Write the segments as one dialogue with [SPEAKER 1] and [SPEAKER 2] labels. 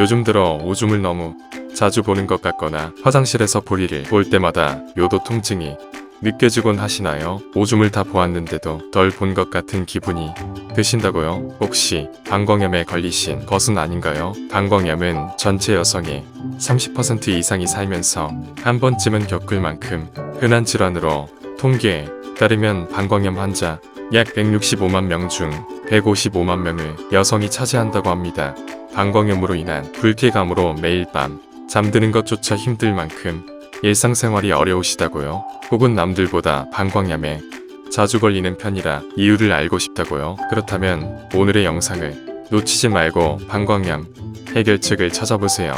[SPEAKER 1] 요즘 들어 오줌을 너무 자주 보는 것 같거나 화장실에서 보리를 볼 때마다 요도 통증이 느껴지곤 하시나요? 오줌을 다 보았는데도 덜 본 것 같은 기분이 드신다고요? 혹시 방광염에 걸리신 것은 아닌가요? 방광염은 전체 여성의 30% 이상이 살면서 한 번쯤은 겪을 만큼 흔한 질환으로 통계에 따르면 방광염 환자 약 165만 명 중 155만 명을 여성이 차지한다고 합니다. 방광염으로 인한 불쾌감으로 매일 밤 잠드는 것조차 힘들 만큼 일상생활이 어려우시다고요? 혹은 남들보다 방광염에 자주 걸리는 편이라 이유를 알고 싶다고요? 그렇다면 오늘의 영상을 놓치지 말고 방광염 해결책을 찾아보세요.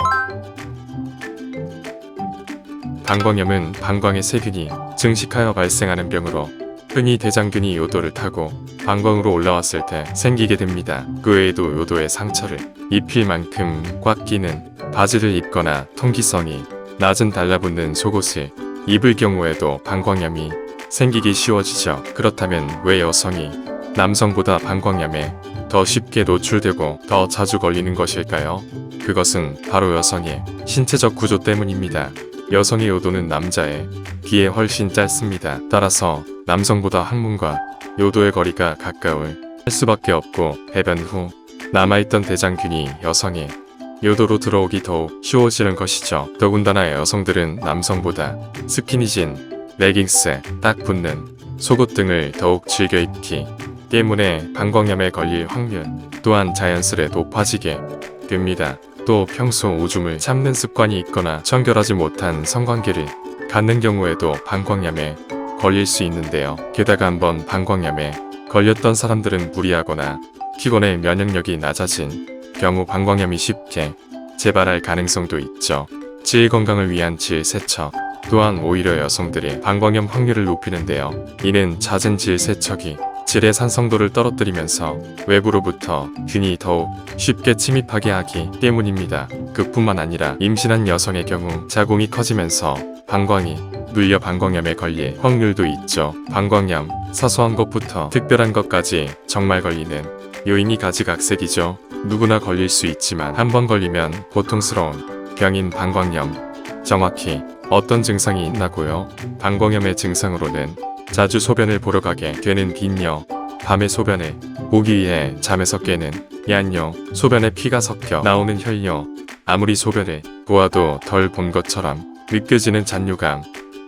[SPEAKER 1] 방광염은 방광의 세균이 증식하여 발생하는 병으로 흔히 대장균이 요도를 타고 방광으로 올라왔을 때 생기게 됩니다. 그 외에도 요도에 상처를 입힐 만큼 꽉 끼는 바지를 입거나 통기성이 낮은 달라붙는 속옷을 입을 경우에도 방광염이 생기기 쉬워지죠. 그렇다면 왜 여성이 남성보다 방광염에 더 쉽게 노출되고 더 자주 걸리는 것일까요? 그것은 바로 여성의 신체적 구조 때문입니다. 여성의 요도는 남자에 비해 훨씬 짧습니다. 따라서 남성보다 항문과 요도의 거리가 가까울 할 수밖에 없고 배변 후 남아있던 대장균이 여성의 요도로 들어오기 더욱 쉬워지는 것이죠. 더군다나 여성들은 남성보다 스키니진, 레깅스에 딱 붙는 속옷 등을 더욱 즐겨 입기 때문에 방광염에 걸릴 확률 또한 자연스레 높아지게 됩니다. 또 평소 오줌을 참는 습관이 있거나 청결하지 못한 성관계를 갖는 경우에도 방광염에 걸릴 수 있는데요. 게다가 한번 방광염에 걸렸던 사람들은 무리하거나 피곤해 면역력이 낮아진 경우 방광염이 쉽게 재발할 가능성도 있죠. 질 건강을 위한 질 세척 또한 오히려 여성들의 방광염 확률을 높이는데요. 이는 잦은 질 세척이 질의 산성도를 떨어뜨리면서 외부로부터 균이 더욱 쉽게 침입하게 하기 때문입니다. 그뿐만 아니라 임신한 여성의 경우 자궁이 커지면서 방광이 눌려 방광염에 걸릴 확률도 있죠. 방광염, 사소한 것부터 특별한 것까지 정말 걸리는 요인이 가지각색이죠. 누구나 걸릴 수 있지만 한 번 걸리면 고통스러운 병인 방광염. 정확히 어떤 증상이 있나고요? 방광염의 증상으로는 자주 소변을 보러 가게 되는 빈뇨, 밤에 소변을 보기 위해 잠에서 깨는 얀뇨, 소변에 피가 섞여 나오는 혈뇨, 아무리 소변을 보아도 덜 본 것처럼 느껴지는 잔뇨감,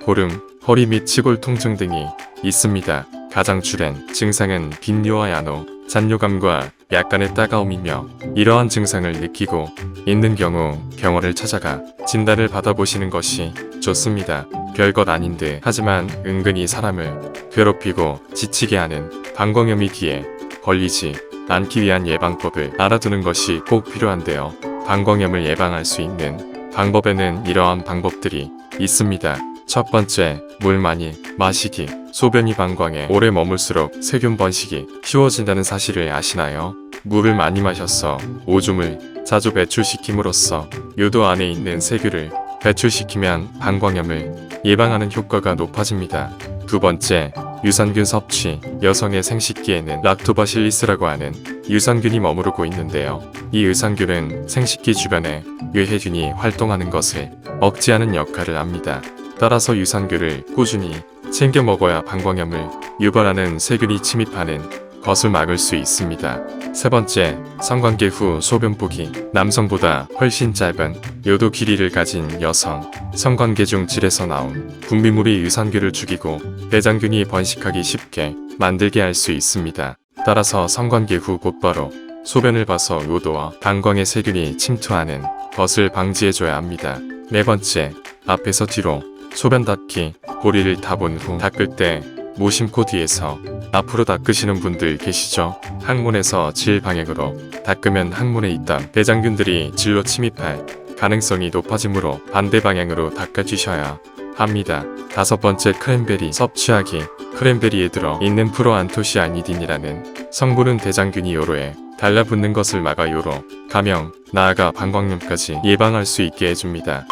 [SPEAKER 1] 고름, 허리 및 치골 통증 등이 있습니다. 가장 주된 증상은 빈뇨와 야노, 잔뇨감과 약간의 따가움이며 이러한 증상을 느끼고 있는 경우 병원을 찾아가 진단을 받아보시는 것이 좋습니다. 별것 아닌데 하지만 은근히 사람을 괴롭히고 지치게 하는 방광염이 뒤에 걸리지 않기 위한 예방법을 알아두는 것이 꼭 필요한데요. 방광염을 예방할 수 있는 방법에는 이러한 방법들이 있습니다. 첫 번째, 물 많이 마시기. 소변이 방광에 오래 머물수록 세균 번식이 쉬워진다는 사실을 아시나요? 물을 많이 마셔서 오줌을 자주 배출시킴으로써 요도 안에 있는 세균을 배출시키면 방광염을 예방하는 효과가 높아집니다. 두 번째, 유산균 섭취. 여성의 생식기에는 락토바실리스라고 하는 유산균이 머무르고 있는데요. 이 유산균은 생식기 주변에 유해균이 활동하는 것을 억제하는 역할을 합니다. 따라서 유산균을 꾸준히 챙겨 먹어야 방광염을 유발하는 세균이 침입하는 것을 막을 수 있습니다. 세 번째, 성관계 후 소변 보기. 남성보다 훨씬 짧은 요도 길이를 가진 여성. 성관계 중 질에서 나온 분비물이 유산균을 죽이고 대장균이 번식하기 쉽게 만들게 할 수 있습니다. 따라서 성관계 후 곧바로 소변을 봐서 요도와 방광의 세균이 침투하는 것을 방지해줘야 합니다. 네 번째, 앞에서 뒤로 소변 닦기, 보리를 타본 후 닦을 때 모심코 뒤에서 앞으로 닦으시는 분들 계시죠? 항문에서 질 방향으로 닦으면 항문에 있던 대장균들이 질로 침입할 가능성이 높아지므로 반대 방향으로 닦아주셔야 합니다. 다섯 번째 크랜베리 섭취하기. 크랜베리에 들어 있는 프로안토시아니딘이라는 성분은 대장균이 요로에 달라붙는 것을 막아 요로, 감염, 나아가 방광염까지 예방할 수 있게 해줍니다.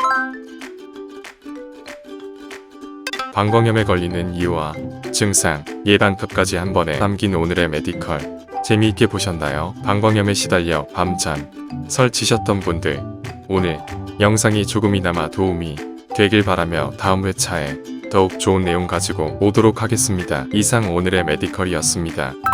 [SPEAKER 1] 방광염에 걸리는 이유와 증상, 예방법까지 한 번에 담긴 오늘의 메디컬 재미있게 보셨나요? 방광염에 시달려 밤잠 설치셨던 분들 오늘 영상이 조금이나마 도움이 되길 바라며 다음 회차에 더욱 좋은 내용 가지고 오도록 하겠습니다. 이상 오늘의 메디컬이었습니다.